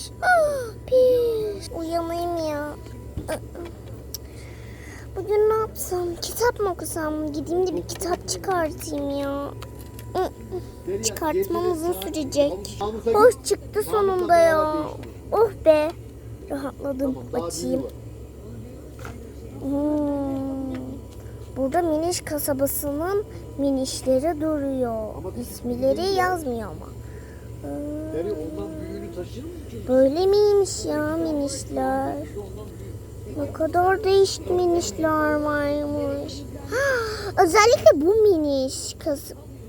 Miniş. Ah, pis. Uyanayım ya. Bugün ne yapsam? Kitap mı okusam? Gideyim de bir kitap çıkartayım ya. Çıkartmam uzun sürecek. Oh çıktı sonunda ya. Oh be. Rahatladım. Açayım. Hmm. Burada Miniş kasabasının minişleri duruyor. İsmileri yazmıyor ama. Ee, Böyle miymiş ya minişler? Ne kadar değişik minişler varmış. Özellikle bu miniş kas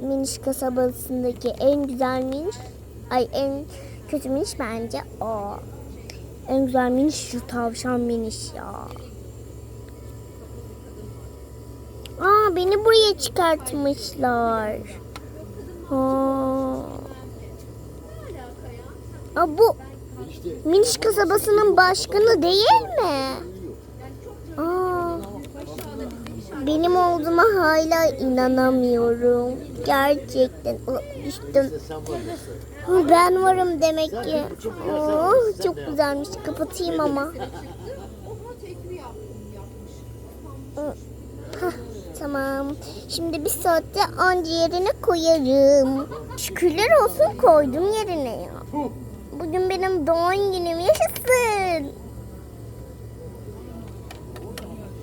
miniş kasabasındaki en güzel miniş ay en kötü miniş bence o. En güzel miniş şu tavşan miniş ya. Aa beni buraya çıkartmışlar. Ha. Aa, bu Miniş kasabasının başkanı değil mi? Aa, benim olduğuma hala inanamıyorum. Gerçekten düştüm. Ben varım demek ki. Oh, çok güzelmiş. Kapatayım ama. Hah, tamam. Şimdi bir saatte anca yerine koyarım. Şükürler olsun koydum yerine ya. Bugün benim doğum günüm yaşasın.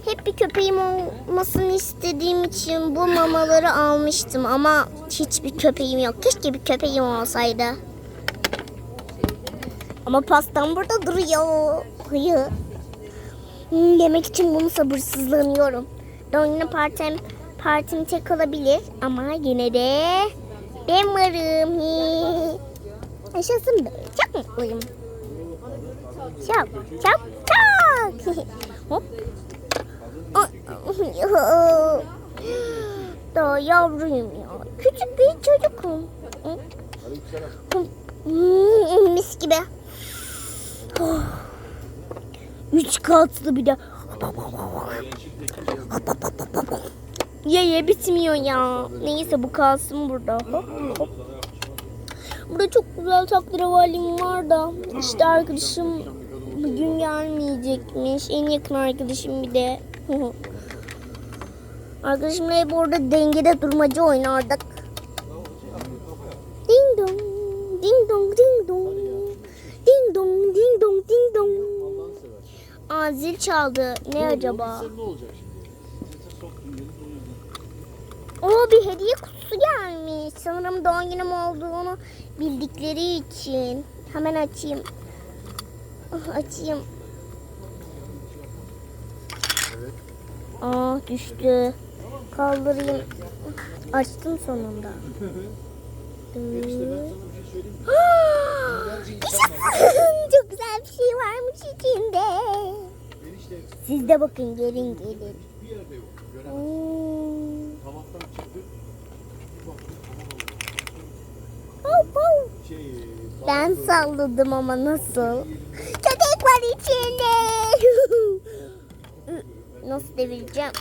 Hep bir köpeğim olmasını istediğim için bu mamaları almıştım ama hiçbir köpeğim yok. Keşke bir köpeğim olsaydı. Ama pastam burada duruyor. Hayır. Yemek için bunu sabırsızlanıyorum. Doğum günü partim, partim tek olabilir ama yine de ben varım. Yaşasın be. Çok mutluyum. Çok, çok, çok. Hop. Daha yavruyum ya. Küçük bir çocukum. Mis gibi. Üç katlı bir de. Ye ye bitmiyor ya. Neyse bu kalsın burada. Hop, hop. Burada çok güzel taklavalim var da. İşte arkadaşım bugün gelmeyecekmiş. En yakın arkadaşım bir de. Arkadaşımla hep orada dengede durmaca oynardık. Ding dong, ding dong, ding dong. Ding dong, ding dong, ding dong. Aa zil çaldı. Ne acaba? Oo bir hediye kutusu gelmiş. Sanırım doğum günüm olduğunu bildikleri için. Hemen açayım. Ah, Açayım. Aa düştü. Kaldırayım. Açtım sonunda. Çok güzel bir şey varmış içinde. Siz de bakın gelin gelin. bir yerde yok. Göremedim. Hmm. Tabaktan çıktı. Bir baktım tamam oldu. Hop, hop. Şey, Ben salladım ama nasıl? Köpek var içinde. nasıl devireceğim?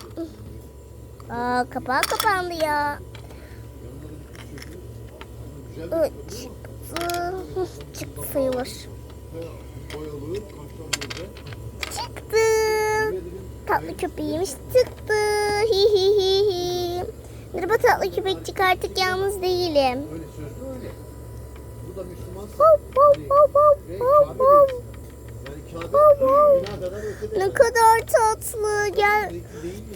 Aa kapağı kapandı ya. Çıktı. Çıktı sayılır. Çıktı. Tatlı köpeğimiz çıktı. Hi hi hi hi. Merhaba tatlı köpekçik artık yalnız değilim. Öyle sözlü öyle. Bu da Müslüman. Hop hop hop hop hop hop. Yani Kabe binadan ötede. Ne kadar tatlı. Gel?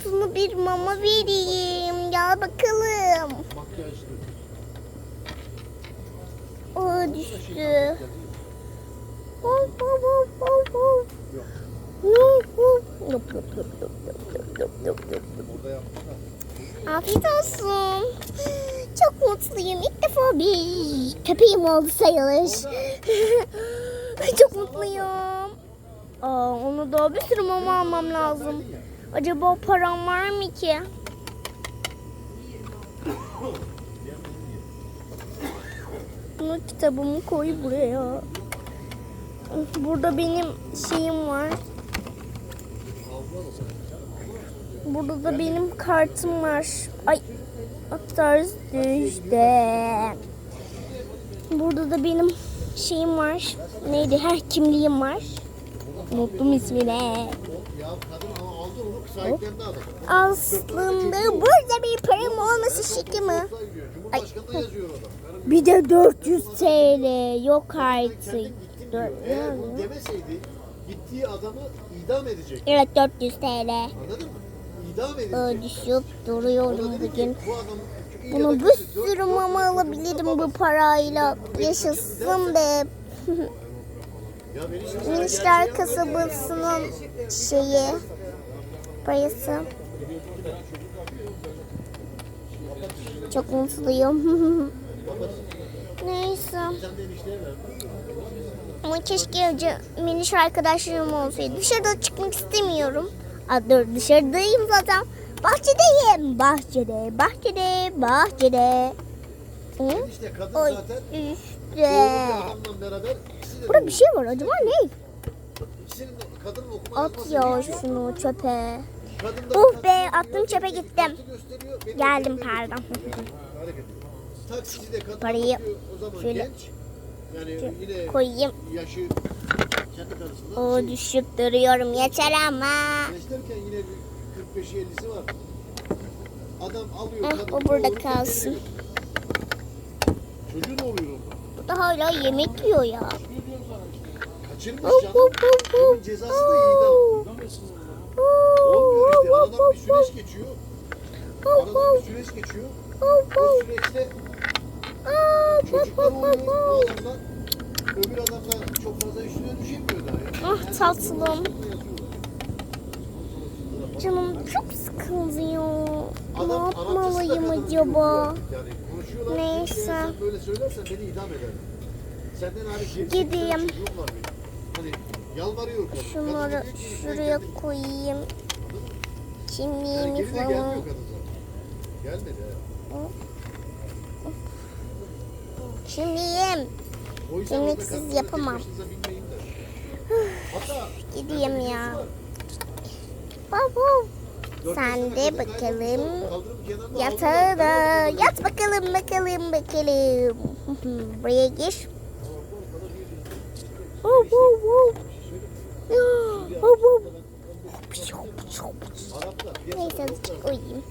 Sana bir mama vereyim. Gel bakalım. O düştü. Hop Afiyet olsun. Çok mutluyum. İlk defa bir köpeğim oldu sayılır. Çok mutluyum. Aa, onu da bir sürü mama almam lazım. Acaba param var mı ki? Bunu kitabımı koy buraya. Burada benim şeyim var. Burada da benim kartım var. Ay aktarız düştü. Burada da benim şeyim var. Neydi? Her kimliğim var. Unuttum ismini. Aslında burada bir param olması şıkkı mı? Orada. Bir de 400 TL. Yok artık. Dört- Eğer bunu demeseydi gittiği adamı idam edecek. Evet 400 TL. Anladın mı? Öyle düşüp duruyorum bugün. Bunu bir sürü mama alabilirim bu parayla. Yaşasın be. Minişler gerçeği kasabasının şeyi parası. Çok mutluyum. Neyse. Ama keşke önce miniş arkadaşlarım olsaydı. Dışarıda çıkmak istemiyorum. Dur dışarıdayım zaten. Bahçedeyim. Bahçede, bahçede, bahçede. Hı? Enişte kadın Oy zaten adamla beraber Burada bir şey var acaba ne? ikisinin de okuma At yazması ya şunu çöpe. Kadın da Uh be attım çöpe gittim. gösteriyor, Geldim pardon. Hareket. Taksici de kadın Parayı bakıyor, o zaman şöyle genç. Yani yine Koyayım. yaşı kendi karısından O şey, düşüp duruyorum yeter ama. genç derken yine bir 45'i 50'si var. Adam alıyor. Kadın o burada kalsın. Çocuğu ne oluyor onda? Bu da hala yemek yiyor ya. Kaçırmış Hop, canım. Bunun cezası da idam. Olmuyor işte. Aradan bir süreç geçiyor. Aradan bir süreç geçiyor. O süreçte çocuklar oluyor bu adamlar. Öbür adamlar çok fazla üstüne düşemiyor daha ya. Ah tatlım. Canım çok sıkıldı ya. Ne Adam yapmalıyım Arapçası da acaba? Yani konuşuyorlar. Neyse. Keşke Sen böyle söylersen beni idam eder. Senden hariç yedi Gideyim. sekiz tane çocuğum var benim. Hani yalvarıyor kadın. Şunları diyor ki, ben şuraya kendim- koyayım. Yani Kimliğimi geri de falan. gelmiyor kadın zaten. Gelmedi ha. O yüzden Yemeksiz yapamam. Gideyim ya. Baba. Sen de bakalım. Yatağa da. Yat bakalım bakalım bakalım. Buraya gir. Hop. Ya, hop hop. Araplar, Neyse azıcık koyayım.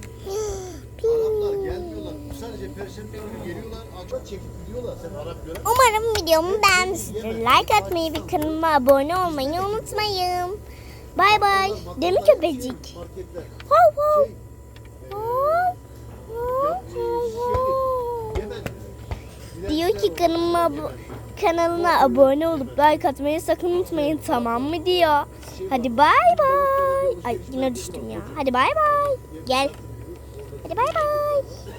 Araplar gelmiyorlar. Sadece perşembe günü geliyorlar. Akşam çekip gidiyorlar. Sen Arap gören. Umarım videomu beğenmişsinizdir. Like atmayı ve kanalıma abone olmayı unutmayın. Bay bay. Değil mi köpecik? Marketler. Hop hop. Şey. Diyor ki kanalıma, kanalına abone olup like atmayı sakın unutmayın tamam mı diyor. Hadi bay bay. Ay yine düştüm ya. Hadi bay bay. Gel. Hadi bay bay.